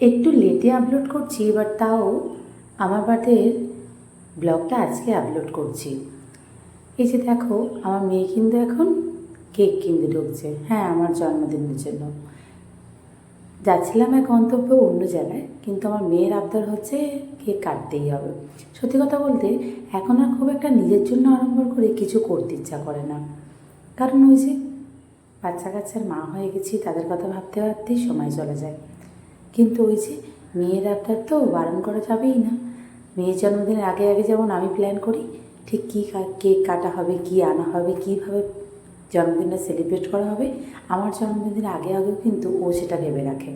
একটু লেটে আপলোড করছি এবার তাও আমার বার্থডের ব্লগটা আজকে আপলোড করছি। এই যে দেখো, আমার মেয়ে কিন্তু এখন কেক কিনতে ঢুকছে। হ্যাঁ আমার জন্মদিনের জন্য। যাচ্ছিলাম এক গন্তব্য অন্য জায়গায়, কিন্তু আমার মেয়ের আবদার হচ্ছে কেক কাটতেই হবে। সত্যি কথা বলতে, এখন আর খুব একটা নিজের জন্য আড়ম্বর করে কিছু করতে ইচ্ছা করে না। কারণ ওই যে বাচ্চা কাচ্চার মা হয়ে গেছি, তাদের কথা ভাবতে ভাবতেই সময় চলে যায়। কিন্তু ওই যে মেয়ের আবদার তো বারণ করা যাবেই না। মেয়ের জন্মদিনের আগে আগে যেমন আমি প্ল্যান করি, ঠিক কী কেক কাটা হবে, কী আনা হবে, কীভাবে জন্মদিনটা সেলিব্রেট করা হবে, আমার জন্মদিনের আগে আগেও কিন্তু ও সেটা ভেবে রাখে।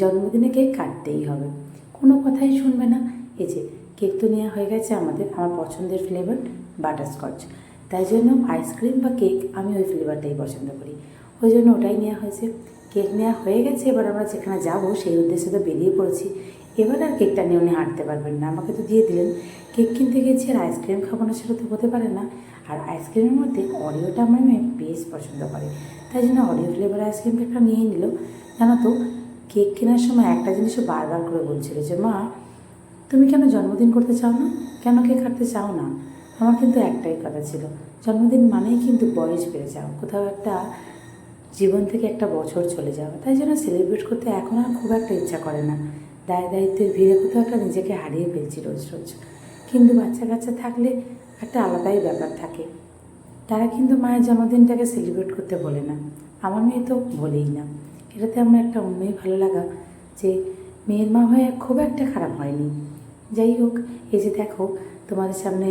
জন্মদিনে কেক কাটতেই হবে। কোনো কথাই শুনবে না। এই যে কেক তো নেওয়া হয়ে গেছে আমাদের, আমার পছন্দের ফ্লেভার বাটারস্কচ তাই জন্য আইসক্রিম বা কেক আমি ওই ফ্লেভারটাই পছন্দ করি। ওই জন্য ওটাই নেওয়া হয়েছে। কেক নেওয়া হয়ে গেছে, এবার আমরা যেখানে যাব সেই উদ্দেশ্যে তো বেরিয়ে পড়েছি। এবার আর কেকটা নিয়ে উনি হাঁটতে পারবেন না, আমাকে তো দিয়ে দিলেন। কেক কিনতে গেছি আর আইসক্রিম খাব না সেটা তো হতে পারে না। আর আইসক্রিমের মধ্যে অরিওটা আমার মেয়ে বেশ পছন্দ করে। তাই জন্য অরিও ফ্লেভার আইসক্রিমটা একটা নিয়ে নিল। জানো তো, কেক কেনার সময় একটা জিনিসও বারবার করে বলছিল যে, মা, তুমি কেন জন্মদিন করতে চাও না? কেন কেক কাটতে চাও না? আমার কিন্তু একটাই কথা ছিল, জন্মদিন মানেই কিন্তু বয়স বেড়ে যাও কোথাও একটা জীবন থেকে একটা বছর চলে যাওয়া তাই জন্য সেলিব্রেট করতে এখন আর খুব একটা ইচ্ছা করে না। দায় দায়িত্বের ভিড়ে কোথাও একটা নিজেকে হারিয়ে ফেলছি রোজ রোজ। কিন্তু বাচ্চা কাচ্চা থাকলে একটা আলাদাই ব্যাপার থাকে। তারা কিন্তু মায়ের জন্মদিনটাকে সেলিব্রেট করতে বলে না। আমার মেয়ে তো বলেই না। এটাতে আমার একটা অন্যই ভালো লাগা যে মেয়ের মা হয়ে খুব একটা খারাপ হয়নি। যাই হোক, এই যে দেখো, তোমাদের সামনে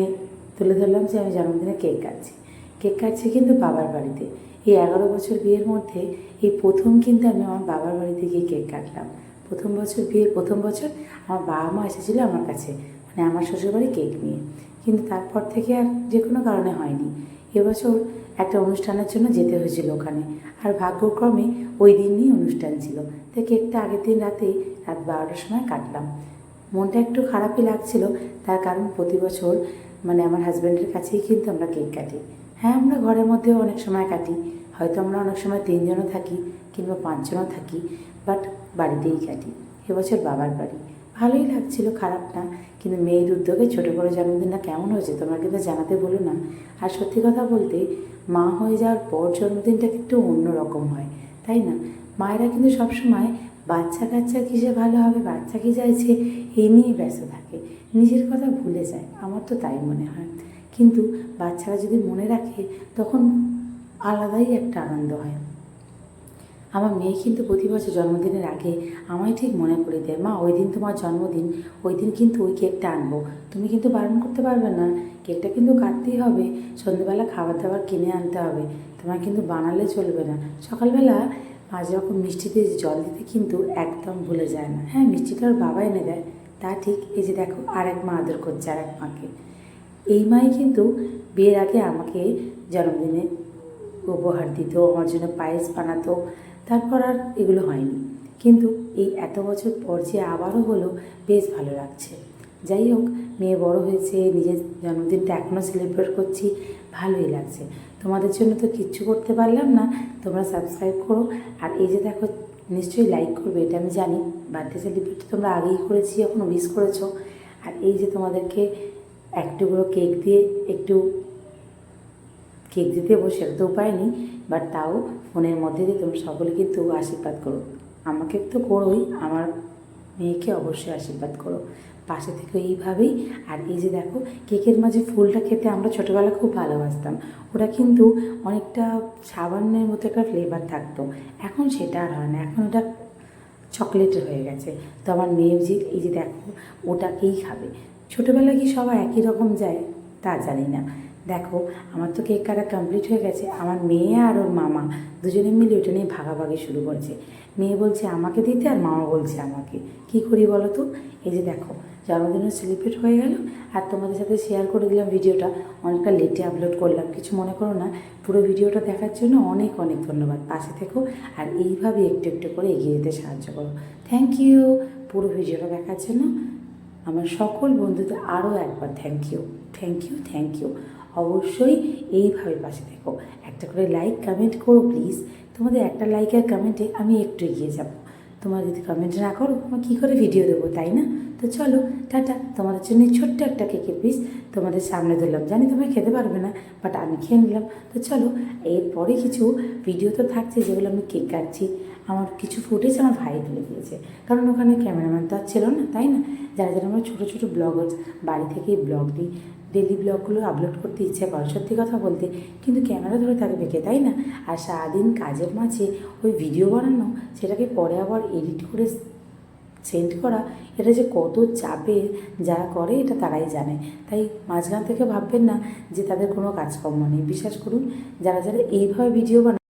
তুলে ধরলাম যে আমি জন্মদিনে কেক কাটছি। কেক কাটছি কিন্তু বাবার বাড়িতে। এই এগারো বছর বিয়ের মধ্যে এই প্রথম কিন্তু আমি আমার বাবার বাড়িতে গিয়ে কেক কাটলাম। প্রথম বছর বিয়ের প্রথম বছর আমার বাবা মা এসেছিল আমার কাছে মানে আমার শ্বশুরবাড়ি কেক নিয়ে। কিন্তু তারপর থেকে আর যে কোনো কারণে হয়নি। এবছর একটা অনুষ্ঠানের জন্য যেতে হয়েছিল ওখানে। আর ভাগ্যক্রমে ওই দিনই অনুষ্ঠান ছিল। তাই কেকটা আগের দিন রাতে রাত বারোটার সময় কাটলাম। মনটা একটু খারাপই লাগছিল, তার কারণ প্রতি বছর মানে আমার হাজব্যান্ডের কাছেই কিন্তু আমরা কেক কাটি। হ্যাঁ আমরা ঘরের মধ্যেও অনেক সময় কাটি। হয়তো আমরা অনেক সময় তিনজনও থাকি কিংবা পাঁচজনও থাকি বাট বাড়িতেই কাটি। এবছর বাবার বাড়ি। ভালোই লাগছিল, খারাপ না, কিন্তু মেয়ের উদ্যোগে ছোটো করে জন্মদিনটা কেমন হয়েছে তোমরা কিন্তু জানাতে বলো না। আর সত্যি কথা বলতে, মা হয়ে যাওয়ার পর জন্মদিনটা একটু অন্যরকম হয়, তাই না? মায়েরা কিন্তু সবসময় বাচ্চা কাচ্চা কিসে ভালো হবে, বাচ্চা কি চাইছে এই নিয়েই ব্যস্ত থাকে। নিজের কথা ভুলে যায়, আমার তো তাই মনে হয়। কিন্তু বাচ্চারা যদি মনে রাখে, তখন আলাদাই একটা আনন্দ হয়। আমার মেয়ে কিন্তু প্রতি বছর জন্মদিনের আগে আমায় ঠিক মনে করে দেয়, মা, ওই দিন তোমার জন্মদিন, ওই দিন কিন্তু ওই কেকটা আনব। তুমি কিন্তু বারণ করতে পারবে না। কেকটা কিন্তু কাটতেই হবে। সন্ধ্যেবেলা খাবার দাবার কিনে আনতে হবে। তোমার কিন্তু বানালে চলবে না। সকালবেলা মা যখন মিষ্টিতে জল দিতে কিন্তু একদম ভুলে যায় না। হ্যাঁ মিষ্টিটা ওর বাবা এনে দেয়। তা ঠিক, এই যে দেখো আর এক মা আদর করছে আর এক মাকে। এই মাই কিন্তু বিয়ের আগে আমাকে জন্মদিনে উপহার দিত, আমার জন্য পায়েস বানাতো, তারপর আর এগুলো হয়নি। কিন্তু এই এত বছর পর যে আবারও হলো, বেশ ভালো লাগছে। যাই হোক, মেয়ে বড় হয়েছে, নিজের জন্মদিনটা এখনও সেলিব্রেট করছি, ভালোই লাগছে। তোমাদের জন্য তো কিচ্ছু করতে পারলাম না, তোমরা সাবস্ক্রাইব করো। আর এই যে দেখো, নিশ্চয়ই লাইক করবে, এটা আমি জানি। বার্থডে সেলিব্রেট তোমরা আগেই করেছি এখন উইশ করেছ। আর এই যে তোমাদেরকে এক টুকরো কেক দিয়ে, একটু কেক দিতে বসে তো উপায় নেই বাট তাও ফোনের মধ্যে দিয়ে তোমরা সকলে কিন্তু আশীর্বাদ করো। আমাকে তো করোই, আমার মেয়েকে অবশ্যই আশীর্বাদ করো। পাশে থেকে এইভাবেই, আর এই যে দেখো, কেকের মাঝে ফুলটা খেতে আমরা ছোটোবেলা খুব ভালোবাসতাম। ওটা কিন্তু অনেকটা সাবানের মতো একটা ফ্লেভার থাকতো। এখন সেটা আর হয় না, এখন ওটা চকলেটের হয়ে গেছে। তো আমার মেয়ে যে এই যে দেখো, ওটাকেই খাবে। ছোটোবেলায় কি সবাই একই রকম যায়? তা জানি না। দেখো, আমার তো কেক কাটা কমপ্লিট হয়ে গেছে। আমার মেয়ে আর ওর মামা দুজনে মিলে ওটা নিয়ে ভাগাভাগি শুরু করেছে। মেয়ে বলছে, আমাকে দিতে? আর মামা বলছে, আমাকে। কি করি বলো তো? এই যে দেখো, জন্মদিনও সেলিব্রেট হয়ে গেল। আর তোমাদের সাথে শেয়ার করে দিলাম ভিডিওটা। অনেকটা লেটে আপলোড করলাম। কিছু মনে করো না, পুরো ভিডিওটা দেখার জন্য অনেক অনেক ধন্যবাদ। পাশে থেকো আর এইভাবে একটু একটু করে এগিয়ে যেতে সাহায্য করো। থ্যাংক ইউ পুরো ভিডিওটা দেখার জন্য আমার সকল বন্ধুদের আরও একবার thank you thank you thank you অবশ্যই এইভাবে পাশে থেকো। একটা করে লাইক কমেন্ট করো প্লিজ তোমাদের একটা লাইক আর কমেন্টে আমি একটু এগিয়ে যাব। তোমার যদি কমেন্ট না করো আমি কী করে ভিডিও দেবো, তাই না? তো চলো, টাটা। তোমাদের জন্য ছোট্ট একটা কেকের পিস তোমাদের সামনে ধরলাম। জানি তোমরা খেতে পারবে না বাট আমি খেয়ে নিলাম। তো চলো, এরপরে কিছু ভিডিও তো থাকছে যেগুলো আমি কেক কাটছি। আমার কিছু ফুটেজ আমার ভাই তুলে দিয়েছে। কারণ ওখানে ক্যামেরাম্যান তো আর ছিল না, তাই না? যারা যারা আমরা ছোটো ছোটো ব্লগার্স বাড়ি থেকেই ব্লগ দিই ডেলি ব্লগগুলো আপলোড করতে ইচ্ছে করে, সত্যি কথা বলতে। কিন্তু ক্যামেরা ধরে থাকবে কে, তাই না? আর সারাদিন কাজের মাঝে ওই ভিডিও বানানো, সেটাকে পরে আবার এডিট করে সেন্ড করা, এটা যে কত চাপের যারা করে, এটা তারাই জানে। তাই মাঝখান থেকে ভাববেন না যে তাদের কোনো কাজকর্ম নেই। বিশ্বাস করুন, যারা যারা এইভাবে ভিডিও বানায়